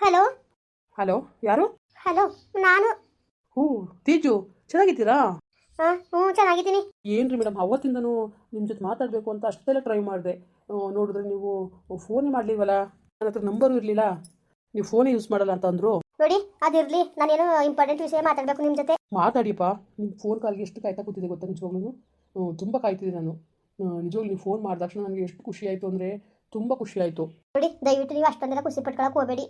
Hello? Hello ಯಾರು? Hello ನಾನು. ಹೂ ತೇಜು ಚೆನ್ನಾಗಿದ್ದೀರಾ? ಹಾಂ ಹ್ಞೂ ಚೆನ್ನಾಗಿದ್ದೀನಿ. ಏನ್ರಿ ಮೇಡಮ್ ಅವತ್ತಿಂದನೂ ನಿಮ್ಮ ಜೊತೆ ಮಾತಾಡಬೇಕು ಅಂತ ಅಷ್ಟೆಲ್ಲ ಟ್ರೈ ಮಾಡಿದೆ. ನೋಡಿದ್ರೆ ನೀವು ಫೋನೇ ಮಾಡಲಿಲ್ವಲ್ಲ? ನನ್ನ ಹತ್ರ ನಂಬರು ಇರಲಿಲ್ಲ. ನೀವು ಫೋನೇ ಯೂಸ್ ಮಾಡಲ್ಲ ಅಂತ ಅಂದರು. ನೋಡಿ ಅದಿರಲಿ ನಾನೇನು ಇಂಪಾರ್ಟೆಂಟ್ ವಿಷಯ ಮಾತಾಡಬೇಕು ನಿಮ್ಮ ಜೊತೆ. ಮಾತಾಡಿಪ್ಪ. ನಿಮ್ಮ ಫೋನ್ ಕಾಲ್ಗೆ ಎಷ್ಟು ಕಾಯ್ತಾ ಕೂತಿದೆ ಗೊತ್ತಾ ನಿಜವಾಗ್ಲೂ? ತುಂಬ ಕಾಯ್ತಿದ್ದೆ ನಾನು. ನಿಜವಾಗ್ಲೂ ನೀವು ಫೋನ್ ಮಾಡಿದ ತಕ್ಷಣ ನನಗೆ ಎಷ್ಟು ಖುಷಿ ಆಯಿತು ಅಂದರೆ ತುಂಬ ಖುಷಿ ಆಯಿತು. ನೋಡಿ ದಯವಿಟ್ಟು ನೀವು ಅಷ್ಟೊಂದೆಲ್ಲ ಖುಷಿ ಪಟ್ಕೊಳಕ್ಕೆ ಹೋಗಬೇಡಿ.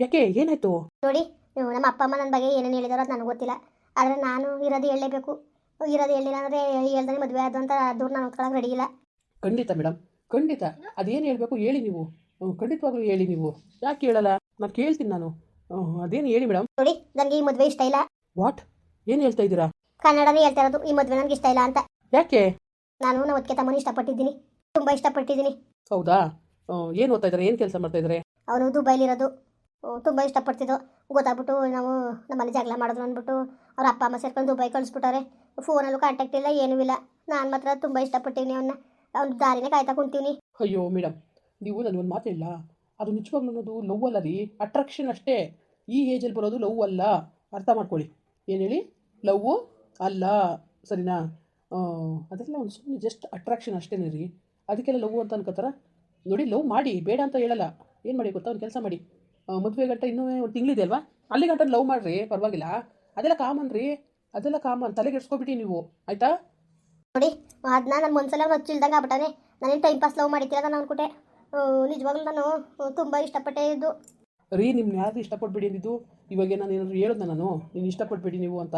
ಯಾಕೆ ಏನಾಯ್ತು? ನೋಡಿ ನೀವು ನಮ್ಮ ಅಪ್ಪ ಅಮ್ಮ ನನ್ನ ಬಗ್ಗೆ ಏನೇನು ಹೇಳಿದಾರೋ ಅದು ನನಗೆ ಗೊತ್ತಿಲ್ಲ. ಆದರೆ ನಾನು ಇರೋದು ಹೇಳಲೇಬೇಕು. ಇರೋದು ಹೇಳಿಲ್ಲ ಅಂದರೆ ಹೇಳ್ದೆ ಮದುವೆ ಆದ ಅಂತ ದೂರ ನಾನು ಹೊತ್ಕೊಳಕ್ಕೆ ರೆಡಿ ಇಲ್ಲ. ಖಂಡಿತ ಮೇಡಮ್ ಖಂಡಿತ. ಅದೇನು ಹೇಳಬೇಕು ಹೇಳಿ ನೀವು. ಹ್ಮ್, ಖಂಡಿತವಾಗ್ಲೂ ಹೇಳಿ ನೀವು. ಯಾಕೆ ಹೇಳಲ್ಲ? ನಾನು ಕೇಳ್ತೀನಿ ನಾನು. ಹ್ಮ್, ಅದೇನು ಹೇಳಿ ಮೇಡಮ್ ನೋಡಿ ನನಗೆ ಈ ಮದುವೆ ಇಷ್ಟ ಇಲ್ಲ. ವಾಟ್ ಏನು ಹೇಳ್ತಾ ಇದ್ದೀರಾ? ಕನ್ನಡನೇ ಹೇಳ್ತಾ ಇರೋದು ಈ ಮದುವೆ ನನಗೆ ಇಷ್ಟ ಇಲ್ಲ ಅಂತ. ಯಾಕೆ? ನಾನು ನಮ್ಮ ಅದಕ್ಕೆ ತಮ್ಮನ ಇಷ್ಟಪಟ್ಟಿದ್ದೀನಿ. ತುಂಬ ಇಷ್ಟಪಟ್ಟಿದ್ದೀನಿ. ಹೌದಾ? ಏನು ಓದ್ತಾ ಇದ್ದಾರೆ? ಏನು ಕೆಲಸ ಮಾಡ್ತಾ ಇದ್ದಾರೆ? ಅವನು ದುಬೈಲಿರೋದು. ತುಂಬ ಇಷ್ಟಪಡ್ತಿದ್ದು. ಗೊತ್ತಾಗ್ಬಿಟ್ಟು ನಾವು ನಮ್ಮಲ್ಲಿ ಜಗಳ ಮಾಡಿದ್ರು ಅಂದ್ಬಿಟ್ಟು ಅವ್ರ ಅಪ್ಪ ಅಮ್ಮ ಸೇರ್ಕೊಂಡು ದುಬೈ ಕಳಿಸ್ಬಿಟ್ಟಾರೆ ಫೋನಲ್ಲೂ ಕಾಂಟ್ಯಾಕ್ಟ್ ಇಲ್ಲ, ಏನೂ ಇಲ್ಲ. ನಾನು ಮಾತ್ರ ತುಂಬ ಇಷ್ಟಪಟ್ಟಿನಿ ಅವನ್ನ ಅವ್ನ ದಾರಿನೇ ಕಾಯ್ತಾ ಕುಂತೀವಿ ಅಯ್ಯೋ ಮೇಡಮ್ ನೀವು ನನಗೊಂದು ಒಂದು ಇಲ್ಲ ಅದು ನಿಜವಾಗ್ಲೂ ಅನ್ನೋದು ಲವ್ ಅಲ್ಲ ರೀ. ಅಟ್ರಾಕ್ಷನ್ ಅಷ್ಟೇ. ಈ ಏಜಲ್ಲಿ ಬರೋದು ಲವ್ ಅಲ್ಲ. ಅರ್ಥ ಮಾಡ್ಕೊಳ್ಳಿ. ಏನು ಹೇಳಿ? ಲವ್ ಅಲ್ಲ. ಸರಿನಾ? ಅದೆಲ್ಲ ಒಂದು ಸುಮ್ಮನೆ ಜಸ್ಟ್ ಅಟ್ರಾಕ್ಷನ್ ಅಷ್ಟೇ ರೀ. ಅದಕ್ಕೆಲ್ಲ ಲವ್ ಅಂತ ಅನ್ಕೋತಾರ? ನೋಡಿ ಲವ್ ಮಾಡಿ, ಬೇಡ ಅಂತ ಹೇಳಲ್ಲ. ಏನು ಮಾಡಿ ಗೊತ್ತಾ? ಒಂದು ಕೆಲಸ ಮಾಡಿ. ಮದುವೆ ಗಂಟ ಇನ್ನೂ ಒಂದು ತಿಂಗಳಿದೆ ಅಲ್ವಾ? ಅಲ್ಲಿ ಗಂಟ ಲವ್ ಮಾಡಿರಿ ಪರವಾಗಿಲ್ಲ. ಅದೆಲ್ಲ ಕಾಮನ್ ರೀ. ಅದೆಲ್ಲ ಕಾಮನ್ ತಲೆಗೆಡ್ಸ್ಕೊಬಿಟ್ಟು ನೀವು. ಆಯಿತಾ? ನೋಡಿ ಅದನ್ನ ನನ್ನ ಮನ್ಸಲ್ಲ ಅವ್ನು ಹಚ್ಚಿಲ್ದಂಗೆ ಆಗ್ಬಿಟ್ಟಾನೆ ನಾನೇನು ಟೈಮ್ ಪಾಸ್ ಲವ್ ಮಾಡಿದ್ದೀರ ನಾನು ಅನ್ಕೊಟ್ಟೆ ನಿಜವಾಗ್ಲೂ ನಾನು ತುಂಬ ಇಷ್ಟಪಟ್ಟೆ ಇದ್ದು ರೀ ನಿಮ್ನ ಯಾರು ಇಷ್ಟಪಟ್ಬಿಡಿ ಅಂದಿದ್ದು? ಇವಾಗ ನಾನು ಏನಾದ್ರು ಹೇಳಿದ್ನ ನಾನು? ನೀನು ಇಷ್ಟಪಟ್ಬಿಡಿ ನೀವು ಅಂತ?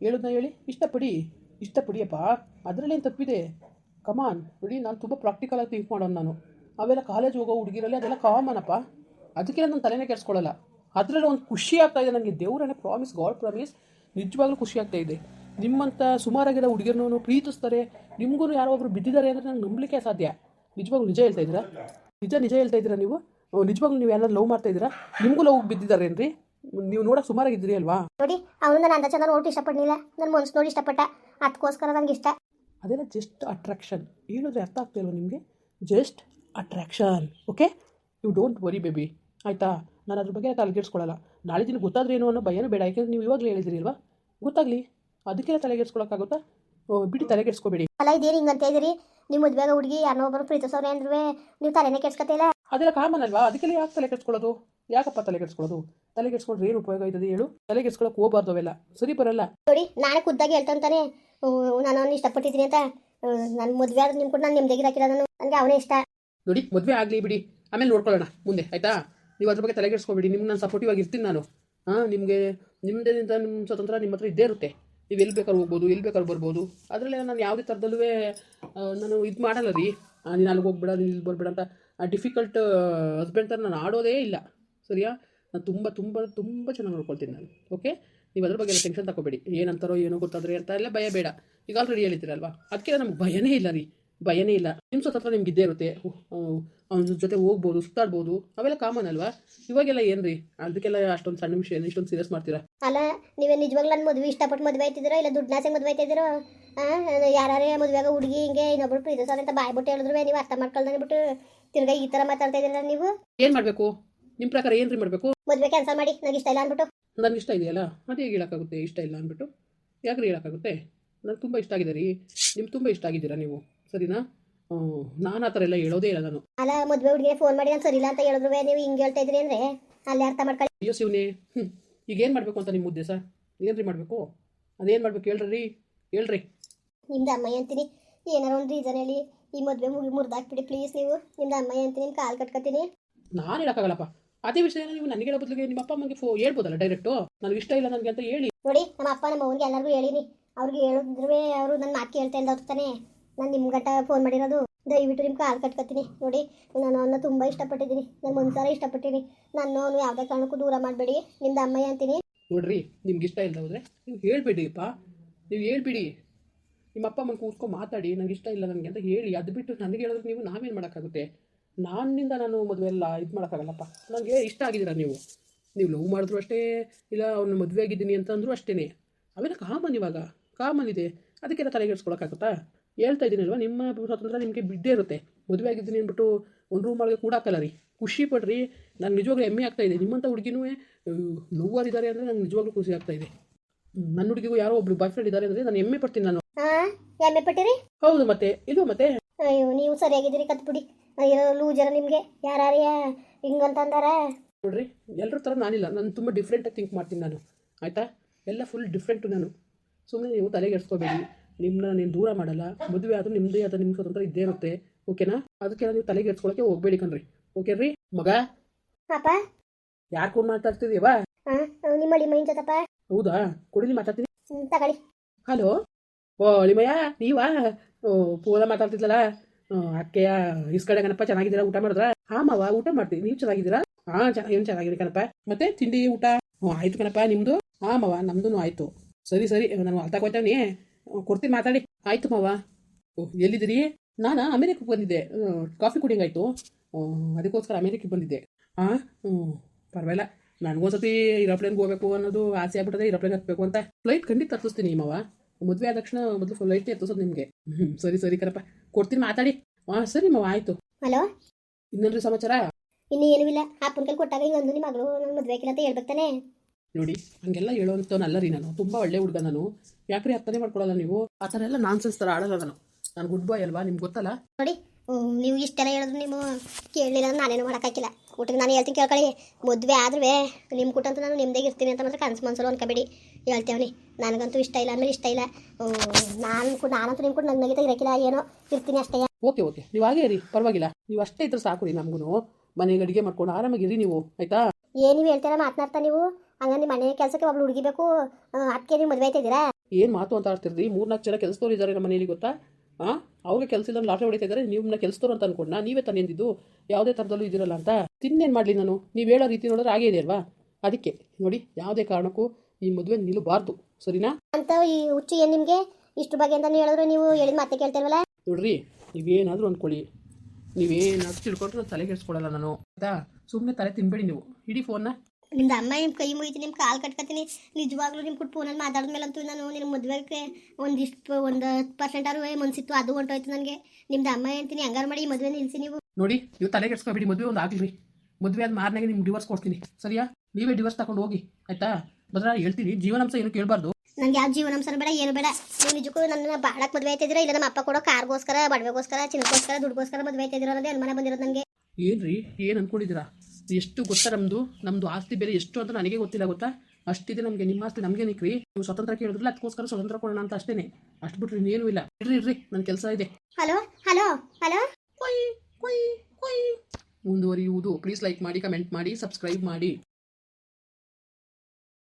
ಹೇಳೋದನ್ನ ಹೇಳಿ. ಇಷ್ಟಪಡಿ. ಇಷ್ಟಪಡಿಯಪ್ಪ. ಅದರಲ್ಲೇನು ತಪ್ಪಿದೆ? ಕಮಾನ್ ನೋಡಿ ನಾನು ತುಂಬ ಪ್ರಾಕ್ಟಿಕಲಾಗಿ ಥಿಂಕ್ ಮಾಡೋಣ ನಾನು. ಅವೆಲ್ಲ ಕಾಲೇಜ್ ಹೋಗೋ ಹುಡುಗಿರಲ್ಲಿ ಅದೆಲ್ಲ ಕಾಮನಪ್ಪ ಅದಕ್ಕೆ ನಾನು ತಲೆನೇ ಕೆಡಿಸ್ಕೊಳ್ಳಲ್ಲ ಅದರಲ್ಲಿ ಒಂದು ಖುಷಿ ಆಗ್ತಾ ಇದೆ ನನಗೆ ದೇವರನ್ನೇ ಪ್ರಾಮಿಸ್ ಗಾಡ್ ಪ್ರಾಮಿಸ್ ನಿಜವಾಗ್ಲೂ ಖುಷಿ ಆಗ್ತಾ ಇದೆ. ನಿಮ್ಮಂಥ ಸುಮಾರಾಗಿರೋ ಹುಡುಗಿರನ್ನು ಪ್ರೀತಿಸ್ತಾರೆ. ನಿಮಗೂ ಯಾರೋ ಒಬ್ರು ಬಿದ್ದಿದ್ದಾರೆ ಅಂದರೆ ನಂಗೆ ನಂಬಲಿಕ್ಕೆ ಸಾಧ್ಯ. ನಿಜವಾಗ್ಲೂ ನಿಜ ಹೇಳ್ತಾ ಇದ್ದೀರಾ? ನಿಜ ನಿಜ ಹೇಳ್ತಾ ಇದ್ದೀರಾ ನೀವು? ನಿಜವಾಗ್ಲೂ ನೀವು ಯಾರು ಲವ್ ಮಾಡ್ತಾ ಇದ್ದೀರಾ? ನಿಮಗೂ ಲವ್ ಬಿದ್ದಿದ್ದಾರೇನ್ರಿ? ನೀವು ನೋಡೋಕೆ ಸುಮಾರಾಗಿದ್ದೀರಿ ಅಲ್ವಾ? ನೋಡಿ ಅವನು ನಾನು ಅಂದ ಚಂದ ನೋಡಿ ಇಷ್ಟಪಡಲಿಲ್ಲ. ನನ್ನ ಮನಸ್ಸು ನೋಡಿ ಇಷ್ಟಪಟ್ಟ. ಅದಕ್ಕೋಸ್ಕರ ನನಗೆ ಇಷ್ಟ. ಅದೆಲ್ಲ ಜಸ್ಟ್ ಅಟ್ರಾಕ್ಷನ್ ಹೇಳಿದ್ರೆ ಅರ್ಥ ಆಗ್ತಾ ಇಲ್ವಾ ನಿಮಗೆ? Just attraction okay you don't worry baby ಆಯಿತಾ? ನಾನು ಅದ್ರ ಬಗ್ಗೆ ತಲೆಗೆಡ್ಸ್ಕೊಳ್ಳಲ್ಲ ನಾಳೆ ದಿನ ಗೊತ್ತಾದ್ರೆ ಏನು ಅನ್ನೋ ಭಯನೂ ಬೇಡ. ಯಾಕೆಂದ್ರೆ ನೀವು ಇವಾಗಲೇ ಹೇಳಿದಿರಿ ಅಲ್ವಾ ಗೊತ್ತಾಗಲಿ. ಅದಕ್ಕೆಲ್ಲ ತಲೆಗೆಡ್ಸ್ಕೊಳಕ್ಕಾಗುತ್ತಾ ಓ, ಬಿಡಿ ತಲೆಗೆಡ್ಸ್ಕೊಬೇಡಿ ಅಲ್ಲ ಇದೇನು ಹಿಂಗಂತ ಇದ್ದೀರಿ? ನಿಮ್ಮ ಮದುವೆಗ ಹುಡುಗಿ ಯಾರೋ ಒಬ್ಬರು ಪ್ರೀತಿಸೋರೆ ಅಂದ್ರೆ ನೀವು ತಲೆನೇ ಕೆಡ್ಸ್ಕೊತಿಲ್ಲ ಅದೆಲ್ಲ ಕಾಮನ್ ಅಲ್ವಾ? ಅದಕ್ಕೆಲ್ಲ ಯಾಕೆ ತಲೆ ಕೆಡ್ಸ್ಕೊಳ್ಳೋದು ಯಾಕಪ್ಪ ತಲೆ ಕೆಡ್ಸ್ಕೊಳ್ಳೋದು ತಲೆ ಕೆಡ್ಸ್ಕೊಂಡ್ರೆ ಏನು ಉಪಯೋಗ ಆಯ್ತದೆ ಹೇಳು? ತಲೆ ಕೆಡ್ಸ್ಕೊಳಕ್ಕೆ ಹೋಗ್ಬಾರ್ದು ಅವೆಲ್ಲ. ಸರಿ ಬರಲ್ಲ. ನೋಡಿ ನಾನೇ ಖುದ್ದಾಗಿ ಹೇಳ್ತಂತಾನೆ ನಾನು ಅವ್ನು ಇಷ್ಟಪಟ್ಟಿದ್ದೀನಿ ಅಂತ. ನನ್ನ ಮದುವೆ ಆದ್ರೆ ನಿಮ್ಮ ಕೂಡ ನಾನು ನಿಮ್ದಾಗಿರಾಕಿಲ್ಲ ನಾನು. ನನಗೆ ಅವನೇ ಇಷ್ಟ. ನೋಡಿ ಮದುವೆ ಆಗಲಿ ಬಿಡಿ. ಆಮೇಲೆ ನೋಡ್ಕೊಳ್ಳೋಣ. ಮುಂದೆ ಆಯಿತಾ? ನೀವು ಅದ್ರ ಬಗ್ಗೆ ತಲೆಗೆಡ್ಸ್ಕೊಬೇಡಿ ನಿಮ್ಗೆ ನಾನು ಸಪೋರ್ಟಿವ್ ಆಗಿ ಇರ್ತೀನಿ ನಾನು. ಹಾಂ, ನಿಮಗೆ ನಿಮ್ಮದೇನಿಂದ ನಿಮ್ಮ ಸ್ವತಂತ್ರ ನಿಮ್ಮ ಹತ್ರ ಇದ್ದೇ ಇರುತ್ತೆ. ನೀವು ಎಲ್ಲಿ ಬೇಕಾದ್ರೂ ಹೋಗ್ಬೋದು ಎಲ್ಲಿ ಬೇಕಾದ್ರೂ ಬರ್ಬೋದು. ಅದರಲ್ಲೇ ನಾನು ಯಾವುದೇ ಥರದಲ್ಲೂ ನಾನು ಇದು ಮಾಡಲ್ಲ ರೀ. ನೀನು ಅಲ್ಲಿಗೆ ಹೋಗ್ಬೇಡ, ನೀನು ಇಲ್ಲಿ ಬರ್ಬೇಡ ಅಂತ ಡಿಫಿಕಲ್ಟ್ ಹಸ್ಬೆಂಡ್ ಥರ ನಾನು ಆಡೋದೇ ಇಲ್ಲ. ಸರಿಯಾ? ನಾನು ತುಂಬ ತುಂಬ ತುಂಬ ಚೆನ್ನಾಗಿ ನೋಡ್ಕೊಳ್ತೀನಿ ನಾನು. ಓಕೆ ನೀವು ಅದ್ರ ಬಗ್ಗೆ ಟೆನ್ಷನ್ ತಗೋಬೇಡಿ ಏನಂತಾರೋ, ಏನೋ ಗೊತ್ತಾದ್ರೆ ಅಂತ. ಎಲ್ಲ ಭಯ ಬೇಡ. ಈಗ ಆಲ್ರೆಡಿ ಹೇಳಿದ್ದೀರಲ್ವಾ? ಅದಕ್ಕೆ ನಮ್ಗೆ ಭಯನೇ ಇಲ್ಲ ರೀ. ಭಯನೇ ಇಲ್ಲ. ನಿಮ್ಮ ಹತ್ರ ನಿಮ್ಗೆ ಇದ್ದೇ ಇರುತ್ತೆ. ಅವನ ಜೊತೆ ಹೋಗ್ಬೋದು ಸುತ್ತಾಡ್ಬೋದು ಅವೆಲ್ಲ ಕಾಮನ್ ಅಲ್ವಾ? ಇವಾಗೆಲ್ಲ ಏನ್ರಿ? ಅದಕ್ಕೆಲ್ಲ ಅಷ್ಟೊಂದು ಸಣ್ಣ ವಿಷಯ ಇಷ್ಟೊಂದು ಸೀರಿಯಸ್ ಮಾಡ್ತೀರಾ? ಅಲ್ಲ ನೀವೇ ನಿಜವಾಗ್ಲೂ ನನ್ನ ಮದುವೆ ಇಷ್ಟಪಟ್ಟು ಮದ್ವೆ ಆಯ್ತಿದ್ದೀರೋ? ಇಲ್ಲ ದುಡ್ಡು ನಾಸೆ ಮದುವೆ ಆಯ್ತಿದ್ದೀರೋ? ಯಾರೇ ಮದ್ವೆಗ ಹುಡುಗಿ ಹಿಂಗೆ ಇನ್ನೊಬ್ರು ಪ್ರೀತಿಸೋದು ಅಂತ ಬಾಯ್ ಬಿಟ್ಟು ಹೇಳಿದ್ರು ನೀವು ಅರ್ಥ ಮಾಡ್ಕೊಳ್ದೆ ಬಿಟ್ಟು ತಿರ್ಗಾ ಈ ಥರ ಮಾತಾಡ್ತಾ ಇದ್ದೀರ ನೀವು? ಏನು ಮಾಡಬೇಕು? ನಿಮ್ಮ ಪ್ರಕಾರ ಏನ್ರಿ ಮಾಡಬೇಕು? ಮದುವೆ ಕ್ಯಾನ್ಸಲ್ ಮಾಡಿ ನನಗೆ ಇಷ್ಟ ಇಲ್ಲ ಅಂದ್ಬಿಟ್ಟು ನನಗೆ ಇಷ್ಟ ಇದೆಯಲ್ಲ? ಅದು ಹೇಗೆ ಹೇಳೋಕ್ಕಾಗುತ್ತೆ? ಇಷ್ಟ ಇಲ್ಲ ಅಂದ್ಬಿಟ್ಟು ಯಾಕ್ರಿ ಹೇಳೋಕ್ಕಾಗುತ್ತೆ? ತುಂಬಾ ತುಂಬ ಇಷ್ಟ ಆಗಿದೆ ರೀ ನಿಮ್ಗೆ ತುಂಬ ಇಷ್ಟ ಆಗಿದ್ದೀರಾ ನೀವು? ಸರಿನಾ? ನಾನು ಆತರ ಥರ ಎಲ್ಲ ಹೇಳೋದೇ ಇಲ್ಲ ನಾನು. ಅಲ್ಲ ಮದ್ವೆ ಹುಡುಗಿಗೆ ಫೋನ್ ಮಾಡಿ ನಾನು ಸರಿ ಇಲ್ಲ ಅಂತ ಹೇಳಿದ್ರು ನೀವು ಹಿಂಗೆ ಹೇಳ್ತಾ ಇದ್ರಿ ಅಂದ್ರೆ? ಅಲ್ಲಿ ಅರ್ಥ ಮಾಡ್ಕೊಳ್ಳಿ. ಅಯ್ಯೋ ಶಿವನೇ ಹ್ಞೂ ಈಗ ಏನು ಮಾಡಬೇಕು ಅಂತ ನಿಮ್ಮ ಉದ್ದೇಶ? ಏನು ರೀ ಮಾಡಬೇಕು? ಅದೇನು ಮಾಡ್ಬೇಕು ಹೇಳ್ರಿ ಹೇಳ್ರಿ. ನಿಮ್ದು ಅಮ್ಮ ಅಂತೀನಿ. ಏನಾರ ಒಂದು ರೀಸನ್ ಹೇಳಿ. ಈ ಮದುವೆ ಮುಗಿ ಮುರಿದಾಕ್ಬಿಡಿ ಪ್ಲೀಸ್ ನೀವು. ನಿಮ್ದು ಅಮ್ಮಯ್ಯ ಅಂತೀನಿ ಕಾಲು ಕಟ್ಕೊತೀನಿ. ನಾನು ಹೇಳೋಕ್ಕಾಗಲ್ಲಪ್ಪ. ಅದೇ ವಿಷಯ ನೀವು ನನಗೆ ಹೇಳೋ ಬದಲಿಗೆ ನಿಮ್ಮ ಅಪ್ಪ ಅಮ್ಮಗೆ ಫೋ ಹೇಳ್ಬೋದಲ್ಲ ಡೈರೆಕ್ಟು ನನಗೆ ಇಷ್ಟ ಇಲ್ಲ ನನಗೆ ಅಂತ ಹೇಳಿ. ನೋಡಿ ನಮ್ಮ ಅಪ್ಪ ನಮ್ಮ ಅವ್ರಿಗೆ ಎಲ್ಲರಿಗೂ ಹೇಳಿನಿ. ಅವ್ರಿಗೆ ಹೇಳಿದ್ರು ಅವರು ನನ್ನ ಮಾತು ಕೇಳ್ತಾ ಇಲ್ಲ ತಾನೆ ನಾನು ನಿಮ್ಮ ಗಂಟ ಫೋನ್ ಮಾಡಿರೋದು. ದಯವಿಟ್ಟು ನಿಮ್ಮ ಕಾಲು ಕಟ್ಕೊತೀನಿ. ನೋಡಿ, ನಾನು ಅವನ್ನ ತುಂಬ ಇಷ್ಟಪಟ್ಟಿದ್ದೀನಿ. ನನ್ನ ಮನ್ಸಾರ ಇಷ್ಟಪಟ್ಟಿನಿ ನಾನು ಅವನು ಯಾವುದೇ ಕಾರಣಕ್ಕೂ ದೂರ ಮಾಡಬೇಡಿ. ನಿಮ್ದು ಅಮ್ಮಯ್ಯ ಅಂತೀನಿ. ನೋಡ್ರಿ, ನಿಮ್ಗೆ ಇಷ್ಟ ಇಲ್ಲ ಹೋದ್ರೆ ನೀವು ಹೇಳ್ಬಿಡಿಪ್ಪ. ನೀವು ಹೇಳ್ಬಿಡಿ. ನಿಮ್ಮ ಅಪ್ಪ ಅಮ್ಮನ ಕೂತ್ಕೊಂಡು ಮಾತಾಡಿ. ನನಗೆ ಇಷ್ಟ ಇಲ್ಲ ನನಗೆ ಅಂತ ಹೇಳಿ. ಅದು ಬಿಟ್ಟು ನನಗೆ ಹೇಳಿದ್ರೆ ನೀವು ನಾವೇನು ಮಾಡೋಕ್ಕಾಗುತ್ತೆ? ನಾನಿಂದ ನಾನು ಮದುವೆ ಎಲ್ಲ ಇದು ಮಾಡೋಕ್ಕಾಗಲ್ಲಪ್ಪ. ನನಗೆ ಇಷ್ಟ ಆಗಿದ್ದೀರ ನೀವು? ನೀವು ಲವ್ ಮಾಡಿದ್ರು ಅಷ್ಟೇ ಇಲ್ಲ ಅವ್ನ ಮದುವೆ ಆಗಿದ್ದೀನಿ ಅಂತಂದ್ರೂ ಅಷ್ಟೇ ಅವೆಲ್ಲ ಕಾಮನ್ ಇವಾಗ. ಕಾಮನ್ ಇದೆ. ಅದಕ್ಕೆಲ್ಲ ತಲೆಗೆಡ್ಸ್ಕೊಳಕ್ಕಾಗುತ್ತಾ ಹೇಳ್ತಾ ಇದ್ದೀನಲ್ವ? ನಿಮ್ಮ ಸ್ವಾತಂತ್ರ್ಯ ನಿಮಗೆ ಬಿದ್ದೇ ಇರುತ್ತೆ. ಮದುವೆ ಆಗಿದ್ದೀನಿ ಅಂದ್ಬಿಟ್ಟು ಒಂದು ರೂಮ್ ಒಳಗೆ ಕೂಡ ಹಾಕಲ್ಲ ರೀ. ಖುಷಿ ಪಡ್ರಿ. ನಾನು ನಿಜವಾಗ್ಲೂ ಹೆಮ್ಮೆ ಆಗ್ತಾ ಇದೆ. ನಿಮ್ಮಂಥ ಹುಡುಗಿನೂ ಇದ್ದಾರೆ ಅಂದರೆ ನಂಗೆ ನಿಜವಾಗ್ಲೂ ಖುಷಿ ಆಗ್ತಾ ಇದೆ. ನನ್ನ ಹುಡುಗಿಗೂ ಯಾರೋ ಒಬ್ರು ಬಾಯ್ ಫ್ರೆಂಡ್ ಇದ್ದಾರೆ ಅಂದರೆ ನಾನು ಹೆಮ್ಮೆ ಪಡ್ತೀನಿ ನಾನು. ಹೆಮ್ಮೆ ಪಟ್ಟಿರಿ? ಹೌದು ಮತ್ತೆ. ಇದು ಮತ್ತೆ? ಅಯ್ಯೋ ನೀವು ಸರಿಯಾಗಿದ್ದೀರಿ ಕತ್ಬಿಡಿ. ಅಯ್ಯೋ ಲೂಜರ ನಿಮಗೆ. ಯಾರ್ಯಾ ಹಿಂಗಂತ ಅಂದಾರ? ನೋಡ್ರಿ ಎಲ್ಲರ ಥರ ನಾನಿಲ್ಲ. ನಾನು ತುಂಬ ಡಿಫ್ರೆಂಟಾಗಿ ಥಿಂಕ್ ಮಾಡ್ತೀನಿ ನಾನು. ಆಯಿತಾ? ಎಲ್ಲ ಫುಲ್ ಡಿಫ್ರೆಂಟು ನಾನು. ಸುಮ್ಮನೆ ನೀವು ತಲೆಗೆ ತಲೆಗೆಡ್ಸ್ಕೋಬೇಡಿ ನಿಮ್ಮನ್ನ ನೀನು ದೂರ ಮಾಡಲ್ಲ. ಮದುವೆ ಆದರೂ ನಿಮ್ಮದೇ ಆದ ನಿಮ್ಮ ಸ್ವತಂತ್ರ ಇದ್ದೇ ಇರುತ್ತೆ. ಓಕೆನಾ ಅದಕ್ಕೆಲ್ಲ ನೀವು ತಲೆಗೆಡ್ಸ್ಕೊಳಕ್ಕೆ ಹೋಗ್ಬೇಡಿ ಕಣ್ರಿ. ಓಕೆ ರೀ? ಮಗ? ಅಪ್ಪ ಯಾರು ಫೋನ್ ಮಾತಾಡ್ತಿದೀವಾ ಮೈನ್ ಜೊತಪ್ಪ. ಹೌದಾ? ಕೊಡಿಲಿ ಮಾತಾಡ್ತೀನಿ. ತಗೊಳ್ಳಿ. ಹಲೋ ಓ ಅಳಿಮಯ್ಯ ನೀವಾ? ಓ ಪೂರ ಮಾತಾಡ್ತಿದ್ಲಲ್ಲ? ಅಕ್ಕಯ್ಯ ಅಕ್ಕೆಯ ಇಸ್ಕಡೆ ಕಣಪ್ಪ ಚೆನ್ನಾಗಿದ್ದೀರಾ? ಊಟ ಮಾಡಿದ್ರ? ಹಾ ಮಾವ ಊಟ ಮಾಡ್ತೀನಿ. ನೀವು ಚೆನ್ನಾಗಿದ್ದೀರಾ? ಹಾ ಚೆನ್ನಾಗಿ ಏನು ಚೆನ್ನಾಗಿದೆ ಕಣಪ್ಪ. ಮತ್ತೆ ತಿಂಡಿ ಊಟ? ಹ್ಞೂ ಆಯ್ತು ಕಣಪ್ಪ ನಿಮ್ಮದು ಹಾ ಮಾವ ನಮ್ದು ಆಯ್ತು. ಸರಿ ಸರಿ ನಾನು ಅರ್ಥ ಕೊಯ್ತಾವನಿ ಕೊಡ್ತೀನಿ ಮಾತಾಡಿ. ಆಯ್ತು ಮಾವ. ಓ ಎಲ್ಲಿದ್ದೀರಿ? ನಾನು ಅಮೇರಿಕಕ್ಕೆ ಬಂದಿದ್ದೆ. ಆ, ಕಾಫಿ ಕುಡಿಯಂಗಾಯ್ತು ಆಯ್ತು. ಅದಕ್ಕೋಸ್ಕರ ಅಮೇರಿಕಕ್ಕೆ ಬಂದಿದ್ದೆ. ಹಾಂ ಹ್ಞೂ ಪರವಾಗಿಲ್ಲ. ನನಗೊಂದ್ಸತಿ ಏರೋಪ್ಲೇನ್ಗೆ ಹೋಗ್ಬೇಕು ಅನ್ನೋದು ಆಸೆ ಆಗ್ಬಿಟ್ಟದೆ ಏರೋಪ್ಲೇನ್ ಹತ್ತಬೇಕು ಅಂತ. ಫ್ಲೈಟ್ ಖಂಡಿತ ತರ್ಸ್ತೀನಿ ಮಾವ. ಮದುವೆ ಆದ ತಕ್ಷಣ ಮೊದಲು ಫ್ಲೈಟ್ ಹತ್ತಿಸೋದು ನಿಮಗೆ. ಹ್ಞೂ ಸರಿ ಸರಿ ಕರಪ್ಪ. ಕೊಡ್ತೀನಿ ಮಾತಾಡಿ. ಹಾಂ ಸರಿ ಮಾವ ಆಯಿತು. ಹಲೋ? ಇನ್ನೇನ್ರಿ ಸಮಾಚಾರ? ಇನ್ನೂ ಏನೂ ಇಲ್ಲ. ಅಪ್ಪನ ಕೈಲಿ ಕೊಟ್ಟಾಗ ಹಿಂಗೊಂದು ನಿಮ್ಮ ಮಗಳು ನನ್ನ ಮದುವೆ ಆಗಿಲ್ಲ ಅಂತ ಹೇಳ್ಬೇಕು ತಾನೆ? ನೋಡಿ ಹಂಗೆಲ್ಲ ಹೇಳೋಂಥವ್ನಲ್ಲ ರೀ ನಾನು. ತುಂಬ ಒಳ್ಳೆ ಹುಡುಗ ನಾನು. ಯಾಕ್ರಿ ಅರ್ಥನೇ ಮಾಡ್ಕೊಳ್ಳಲ್ಲ ನೀವು? ಆ ಥರ ಎಲ್ಲ ನಾನ್ಸೆನ್ಸ್ ಥರ ಆಡಲ್ಲ ನಾನು. ನಾನು ಗುಡ್ ಬಾಯ್ ಅಲ್ವಾ ನಿಮ್ಗೆ ಗೊತ್ತಲ್ಲ? ನೋಡಿ ನೀವು ಇಷ್ಟೆಲ್ಲ ಹೇಳಿದ್ರು ನೀವು ಕೇಳಲಿಲ್ಲ ನಾನೇನು ಮಾಡೋಕ್ಕಾಗಿಲ್ಲ. ಊಟಕ್ಕೆ ನಾನು ಹೇಳ್ತೀನಿ ಕೇಳ್ಕೊಳ್ಳಿ. ಮದುವೆ ಆದ್ರೂ ನಿಮ್ಮ ಕೂಟ ಅಂತ ನಾನು ನಿಮ್ಮದೇ ಇರ್ತೀನಿ ಅಂತ ಮಾತ್ರ ಕನ್ಸು ಮನ್ಸಲು ಅನ್ಕೋಬೇಡಿ. ಹೇಳ್ತೇವನಿ. ನನಗಂತೂ ಇಷ್ಟ ಇಲ್ಲ ಅಂದ್ರೆ ಇಷ್ಟ ಇಲ್ಲ. ನಾನು ಕೂಡ ನಾನಂತೂ ನಿಮ್ಮ ಕೂಡ ನಗ್ನಗಿತ ಇರೋಕ್ಕಿಲ್ಲ ಏನೋ ಇರ್ತೀನಿ ಅಷ್ಟೇ. Okay okay. ನೀವು ಹಾಗೇ ರೀ ಪರವಾಗಿಲ್ಲ. ನೀವು ಅಷ್ಟೇ ಇದ್ರೆ ಸಾಕು ರೀ ನಮಗೂ ಮನೆಗೆ ಅಡುಗೆ ಮಾಡ್ಕೊಂಡು ಆರಾಮಾಗಿರಿ ನೀವು ಆಯ್ತಾ? ಏನು ನೀವು ಹೇಳ್ತೀರ ಮಾತನಾಡ್ತಾ ನೀವು? ಹಂಗ ನಿಮ್ಮ ಮನೆ ಕೆಲಸಕ್ಕೆ ಒಬ್ಳು ಹುಡುಗಿ ಬೇಕು ಅದಕ್ಕೆ ನೀವು ಮದುವೆ ಆಯ್ತಿದ್ದೀರಾ ಏನು ಮಾತು ಅಂತ ಆಡ್ತಿರ್ರಿ ಮೂರ್ನಾಲ್ಕು ಜನ ಕೆಲಸದವ್ರು ಇದ್ದಾರೆ ನಮ್ಮ ಮನೇಲಿ ಗೊತ್ತಾ? ಹಾಂ ಅವ್ರಿಗೆ ಕೆಲಸ ಇಲ್ಲ ಲಾಟ್ರಿ ಹೊಡಿತಾ ಇದ್ದಾರೆ ನಿಮ್ಮನ್ನ ಕೆಲಸದವ್ರು ಅಂತ ಅನ್ಕೊಂಡ ನೀವೇ ತಾನೇ ಎಂದಿದ್ದು ಯಾವುದೇ ಥರದಲ್ಲೂ ಇದಿರಲ್ಲ ಅಂತ? ತಿನ್ನೇನು ಮಾಡಲಿ ನಾನು? ನೀವು ಹೇಳೋ ರೀತಿ ನೋಡಿದ್ರೆ ಹಾಗೇ ಇದೆ ಅಲ್ವಾ? ಅದಕ್ಕೆ ನೋಡಿ ಯಾವುದೇ ಕಾರಣಕ್ಕೂ ಈ ಮದುವೆ ನಿಲ್ಲಬಾರ್ದು ಸರಿನಾ? ಅಂತ ಈ ಹುಚ್ಚು ಏನು ನಿಮಗೆ? ಇಷ್ಟು ಬಗ್ಗೆ ಅಂತ ಹೇಳಿದ್ರೆ ನೀವು ಹೇಳಿದ ಮಾತೆ ಕೇಳ್ತೇವಲ್ಲ ನೋಡ್ರಿ ನೀವೇನಾದರೂ ಅಂದ್ಕೊಳ್ಳಿ ನೀವೇನಾದರೂ ತಿಳ್ಕೊಂಡ್ರೆ ತಲೆ ಕೆಡಿಸ್ಕೊಳ್ಳಲ್ಲ ನಾನು. ಆಯ್ತಾ? ಸುಮ್ಮನೆ ತಲೆ ತಿನ್ಬೇಡಿ ನೀವು. ಇಡೀ ಫೋನ್ನ ನಿಮ್ದು ಅಮ್ಮ ನಿಮ್ಮ ಕೈ ಮುಗಿತೀನಿ ನಿಮ್ಮ ಕಾಲು ಕಟ್ಕೊತೀನಿ. ನಿಜವಾಗ್ಲೂ ನಿಮ್ಮ ಕುಟ್ಟು ಫೋನಲ್ಲಿ ಮಾತಾಡಿದ್ಮೇಲಂತೂ ನಾನು ನಿನ್ನ ಮದುವೆಗೆ ಒಂದಿಷ್ಟು ಒಂದು ಪರ್ಸೆಂಟ್ ಆರು ಮನ್ಸಿತ್ತು ಅದು ಹೊಂಟೋಯ್ತು ನನಗೆ. ನಿಮ್ದು ಅಮ್ಮ ಹೇಳ್ತೀನಿ ಹಂಗಾರು ಮಾಡಿ ಈ ಮದುವೆ ನಿಲ್ಸಿ ನೀವು. ನೋಡಿ ನೀವು ತಲೆ ತಲೆಗೆಡ್ಸ್ಕೊಬೇಡಿ ಮದುವೆ ಒಂದು ಆಗಲಿ. ಮದುವೆ ಆದ ಮಾರನೇ ನಿಮ್ಗೆ ಡಿವೋರ್ಸ್ ಕೊಡ್ತೀನಿ ಸರಿಯಾ? ನೀವೇ ಡಿವೋರ್ಸ್ ತಗೊಂಡು ಹೋಗಿ ಆಯ್ತಾ? ಬದ್ರ ಹೇಳ್ತೀನಿ ಜೀವನಾಂಶ ಏನು ಕೇಳಬಾರ್ದು. ನನಗೆ ಯಾವ ಜೀವನಾಂಶ ಬೇಡ ಏನು ಬೇಡ. ನೀವು ನಿಜಕ್ಕೂ ನನ್ನ ಬಾಳಕ್ಕೆ ಮದುವೆ ಆಯ್ತಿದ್ರೆ ಇಲ್ಲ ನಮ್ಮ ಅಪ್ಪ ಕೊಡೋ ಕಾರ್ಗೋಸ್ಕರ ಬಡವೆಗೋಸ್ಕರ ಚಿನ್ನಕ್ಕೋಸ್ಕರ ದುಡ್ಗೋಸ್ಕರ ಮದುವೆ ಆಯ್ತಿದ್ರೆ ಅನ್ನೋದೇ ಅನುಮಾನ ಬಂದಿರೋದು ನನಗೆ ಏನ್ರಿ ಏನು ಅನ್ಕೊಂಡಿದ್ದೀರಾ? ಎಷ್ಟು ಗೊತ್ತಾ ನಮ್ದು? ನಮ್ದು ಆಸ್ತಿ ಬೇರೆ ಎಷ್ಟು ಅಂತ ನನಗೆ ಗೊತ್ತಿಲ್ಲ ಗೊತ್ತಾ? ಅಷ್ಟಿದೆ ನಮಗೆ ನಿಮ್ಮ ಆಸ್ತಿ ನಮಗೆ ನಿಕ್ರಿ. ನೀವು ಸ್ವತಂತ್ರ ಕೇಳಿದ್ರಲ್ಲ ಅದಕ್ಕೋಸ್ಕರ ಸ್ವತಂತ್ರ ಕೊಡೋಣ ಅಂತ ಅಷ್ಟೇನೆ. ಅಷ್ಟು ಬಿಟ್ರಿ ಇನ್ನೇನು ಇಲ್ಲ. ಇಡ್ರಿ ಇರ್ರಿ ನನ್ನ ಕೆಲಸ ಇದೆ. Hello hello hello? ಕೊಯ್ ಕೊಯ್ ಕೊಯ್. ಮುಂದುವರಿಯುವುದು. ಪ್ಲೀಸ್ ಲೈಕ್ ಮಾಡಿ ಕಮೆಂಟ್ ಮಾಡಿ ಸಬ್ಸ್ಕ್ರೈಬ್ ಮಾಡಿ.